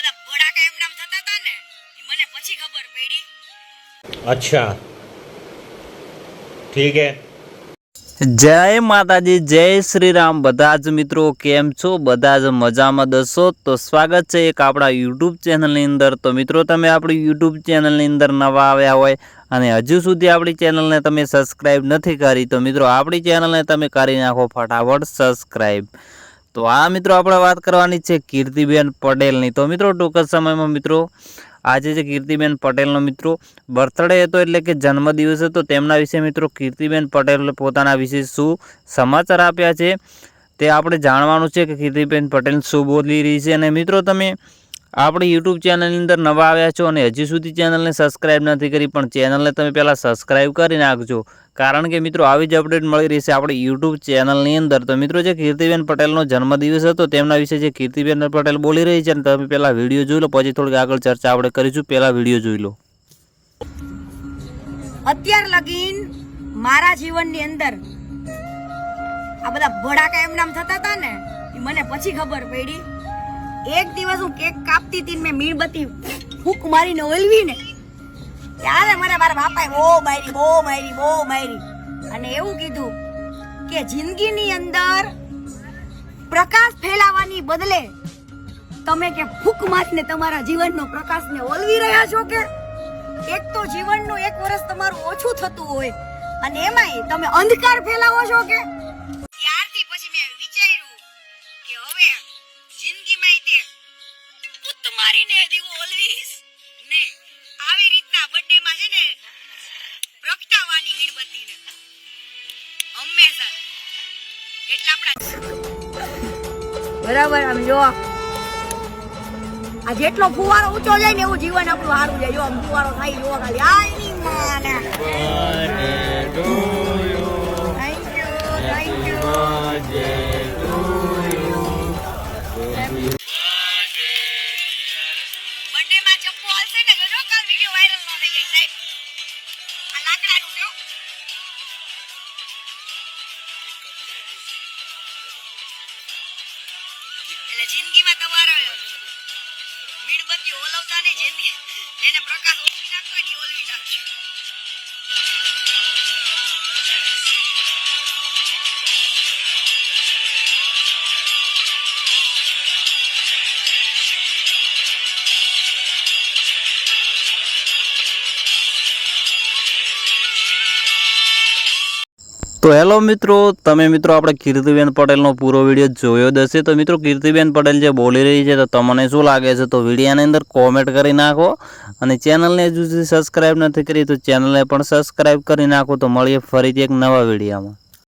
બધા ભડાકા એમ નામ થતા હતા ને એ મને પછી ખબર પડી. અચ્છા. ઠીક હે. જય માતાજી જય શ્રી રામ બધા જ મિત્રો કેમ છો? બધા જ મજામાં દસો. તો સ્વાગત છે એક આપણા યુટ્યુબ ચેનલની અંદર. તો મિત્રો તમે આપણી યુટ્યુબ ચેનલની અંદર નવા આવ્યા હોય અને હજુ સુધી આપણી ચેનલને તમે સબસ્ક્રાઇબ નથી કરી તો મિત્રો આપણી ચેનલને તમે કરી નાખો ફટાફટ સબસ્ક્રાઇબ તો આ મિત્રો આપણે વાત કરવાની છે કીર્તિબેન પટેલની. તો મિત્રો, ટૂંક જ સમયમાં મિત્રો, આજે જે કીર્તિબેન પટેલનો મિત્રો બર્થડે હતો એટલે કે જન્મદિવસ હતો, તેમના વિશે મિત્રો કીર્તિબેન પટેલ પોતાના વિશે શું સમાચાર આપ્યા છે તે આપણે જાણવાનું છે કે કીર્તિબેન પટેલ શું બોલી રહી છે. અને મિત્રો, તમે આપણી યુટ્યુબ ચેનલની અંદર નવા આવ્યા છો અને હજી સુધી ચેનલને સબસ્ક્રાઈબ નથી કરી, પણ ચેનલને તમે પહેલાં સબસ્ક્રાઇબ કરી નાખજો. કારણ કે મિત્રો, આવી જ અપડેટ મળી રહી છે આપણી યુટ્યુબ ચેનલની અંદર. તો મિત્રો, જે કીર્તિબેન પટેલનો જન્મદિવસ હતો, તેમના વિશે જે કીર્તિબેન પટેલ બોલી રહી છે અને તમે પહેલાં વીડિયો જોઈ લો, પછી થોડીક આગળ ચર્ચા આપણે કરીશું. પહેલાં વીડિયો જોઈ લો. અત્યાર લગીન મારા જીવનની અંદર આ બધા ભડાકા એમ નામ થતા હતા ને મને પછી ખબર પડી. એક દિવસ હું કેક કાપતી હતી મેં મીણબત્તી ફૂક મારીને ઓલવી ને ત્યારે મને મારા બાપાએ બહુ મારી બહુ મારી બહુ મારી. અને એવું કીધું કે જિંદગીની અંદર પ્રકાશ ફેલાવાની બદલે તમે કે ફૂક મારીને તમારા જીવનનો પ્રકાશને ઓલવી રહ્યા છો કે? એક તો જીવનનું એક વર્ષ તમારું ઓછું થતું હોય અને એમાંય તમે અંધકાર ફેલાવો છો કે? મારીને દીવો ઓલવીશ ને આવી રીતના બર્થડે માં છે ને પ્રગટાવવાની મીણબત્તીને. હંમેશા એટલે આપણા બરાબર આમ જો. આ જેટલો ફુવારો ઊંચો જાય ને એવું જીવન આપણું સારું જાય. જો આમ ફુવારો થાય જો ખાલી. આ એની માને માં ને જોજો કાલ વિડિયો વાયરલ ન થઈ જાય સાહેબ. આ લાકડાનું જો એટલે જિંદગીમાં તમારે મીણબત્તી ઓલવતા ને જેની તો હેલો મિત્રો, તમે મિત્રો આપણે કીર્તિબેન પટેલનો પૂરો વીડિયો જોયો જ તો મિત્રો, કીર્તિબેન પટેલ જે બોલી રહી છે, તો તમને શું લાગે છે? તો વિડીયાની અંદર કોમેન્ટ કરી નાખો અને ચેનલને હજુ સુધી સબસ્ક્રાઈબ નથી કરી, તો ચેનલને પણ સબસ્ક્રાઈબ કરી નાખો. તો મળીએ ફરીથી એક નવા વિડીયોમાં.